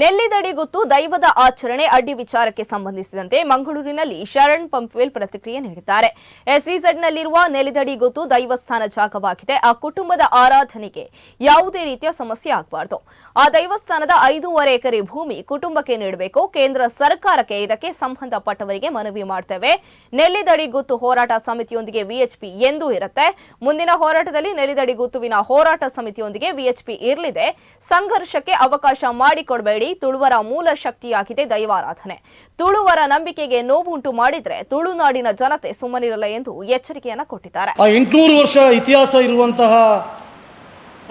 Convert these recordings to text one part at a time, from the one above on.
ನೆಲ್ಲಿದಡಿ ಗೊತ್ತು ದೈವದ ಆಚರಣೆ ಅಡ್ಡಿ ವಿಚಾರಕ್ಕೆ ಸಂಬಂಧಿಸಿದಂತೆ ಮಂಗಳೂರಿನಲ್ಲಿ ಶರಣ್ ಪಂಪ್ವೇಲ್ ಪ್ರತಿಕ್ರಿಯೆ ನೀಡಿದ್ದಾರೆ. ಎಸ್ಇಝಡ್ನಲ್ಲಿರುವ ನೆಲ್ಲಿದಡಿ ಗೊತ್ತು ದೈವಸ್ಥಾನ ಜಾಗವಾಗಿದೆ. ಆ ಕುಟುಂಬದ ಆರಾಧನೆಗೆ ಯಾವುದೇ ರೀತಿಯ ಸಮಸ್ಯೆ ಆಗಬಾರದು. ಆ ದೈವಸ್ಥಾನದ ಐದೂವರೆ ಎಕರೆ ಭೂಮಿ ಕುಟುಂಬಕ್ಕೆ ನೀಡಬೇಕು. ಕೇಂದ್ರ ಸರ್ಕಾರಕ್ಕೆ ಇದಕ್ಕೆ ಸಂಬಂಧಪಟ್ಟವರಿಗೆ ಮನವಿ ಮಾಡ್ತೇವೆ. ನೆಲ್ಲಿದಡಿ ಗುತ್ತು ಹೋರಾಟ ಸಮಿತಿಯೊಂದಿಗೆ ವಿಎಚ್ಪಿ ಎಂದೂ ಇರುತ್ತೆ. ಮುಂದಿನ ಹೋರಾಟದಲ್ಲಿ ನೆಲ್ಲಿದಡಿ ಗುತ್ತುವಿನ ಹೋರಾಟ ಸಮಿತಿಯೊಂದಿಗೆ ವಿಎಚ್ಪಿ ಇರಲಿದೆ. ಸಂಘರ್ಷಕ್ಕೆ ಅವಕಾಶ ಮಾಡಿಕೊಡಬೇಡಿ ತುಳುವರ ಮೂಲ ಶಕ್ತಿಯಾಗಿದೆ ದೈವಾರಾಧನೆ. ತುಳುವರ ನಂಬಿಕೆಗೆ ನೋವುಂಟು ಮಾಡಿದ್ರೆ ತುಳುನಾಡಿನ ಜನತೆ ಸುಮ್ಮನಿರಲ್ಲ ಎಂದು ಎಚ್ಚರಿಕೆಯನ್ನ ಕೊಟ್ಟಿದ್ದಾರೆ. ಎಂಟುನೂರು ವರ್ಷ ಇತಿಹಾಸ ಇರುವಂತಹ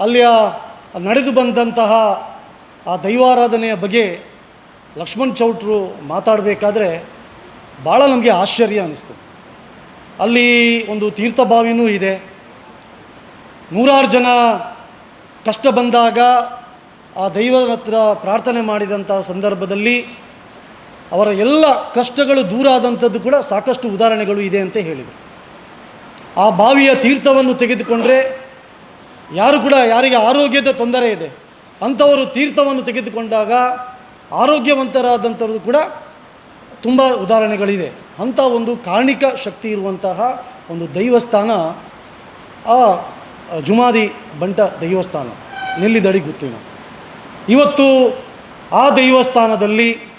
ಅಲ್ಲಿಯ ನಡೆದು ಬಂದಂತಹ ಆ ದೈವಾರಾಧನೆಯ ಬಗ್ಗೆ ಲಕ್ಷ್ಮಣ್ ಚೌಟ್ರು ಮಾತಾಡಬೇಕಾದ್ರೆ ಭಾಳ ನಮಗೆ ಆಶ್ಚರ್ಯ ಅನ್ನಿಸ್ತು ಅಲ್ಲಿ ಒಂದು ತೀರ್ಥಭಾವಿನೂ ಇದೆ. ನೂರಾರು ಜನ ಕಷ್ಟ ಬಂದಾಗ ಆ ದೈವದ ಹತ್ರ ಪ್ರಾರ್ಥನೆ ಮಾಡಿದಂಥ ಸಂದರ್ಭದಲ್ಲಿ ಅವರ ಎಲ್ಲ ಕಷ್ಟಗಳು ದೂರ ಆದಂಥದ್ದು ಕೂಡ ಸಾಕಷ್ಟು ಉದಾಹರಣೆಗಳು ಇದೆ ಅಂತ ಹೇಳಿದರು. ಆ ಬಾವಿಯ ತೀರ್ಥವನ್ನು ತೆಗೆದುಕೊಂಡ್ರೆ ಯಾರು ಕೂಡ ಯಾರಿಗೆ ಆರೋಗ್ಯದ ತೊಂದರೆ ಇದೆ, ಅಂಥವರು ತೀರ್ಥವನ್ನು ತೆಗೆದುಕೊಂಡಾಗ ಆರೋಗ್ಯವಂತರಾದಂಥದ್ದು ಕೂಡ ತುಂಬ ಉದಾಹರಣೆಗಳಿದೆ. ಅಂಥ ಒಂದು ಕಾರಣಿಕ ಶಕ್ತಿ ಇರುವಂತಹ ಒಂದು ದೈವಸ್ಥಾನ, ಆ ಜುಮಾದಿ ಬಂಟ ದೈವಸ್ಥಾನ ನೆಲ್ಲಿದಡಿ ಗುತ್ತಿನ? ಇವತ್ತು ಆ ದೈವಸ್ಥಾನದಲ್ಲಿ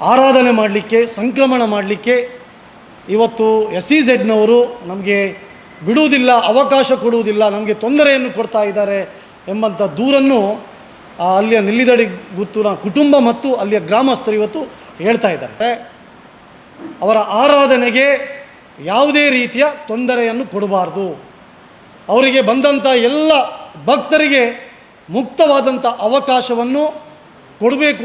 ಆರಾಧನೆ ಮಾಡಲಿಕ್ಕೆ, ಸಂಕ್ರಮಣ ಮಾಡಲಿಕ್ಕೆ ಇವತ್ತು ಎಸ್ ಸಿ ಝೆಡ್ನವರು ನಮಗೆ ಬಿಡುವುದಿಲ್ಲ, ಅವಕಾಶ ಕೊಡುವುದಿಲ್ಲ, ನಮಗೆ ತೊಂದರೆಯನ್ನು ಕೊಡ್ತಾ ಇದ್ದಾರೆ ಎಂಬಂಥ ದೂರನ್ನು ಅಲ್ಲಿಯ ನಿಲ್ಲಿದಡಿ ಗುತ್ತೂರ ಕುಟುಂಬ ಮತ್ತು ಅಲ್ಲಿಯ ಗ್ರಾಮಸ್ಥರು ಇವತ್ತು ಹೇಳ್ತಾ ಇದ್ದಾರೆ. ಅವರ ಆರಾಧನೆಗೆ ಯಾವುದೇ ರೀತಿಯ ತೊಂದರೆಯನ್ನು ಕೊಡಬಾರ್ದು. ಅವರಿಗೆ ಬಂದಂಥ ಎಲ್ಲ ಭಕ್ತರಿಗೆ ಮುಕ್ತವಾದಂಥ ಅವಕಾಶವನ್ನು ಕೊಡಬೇಕು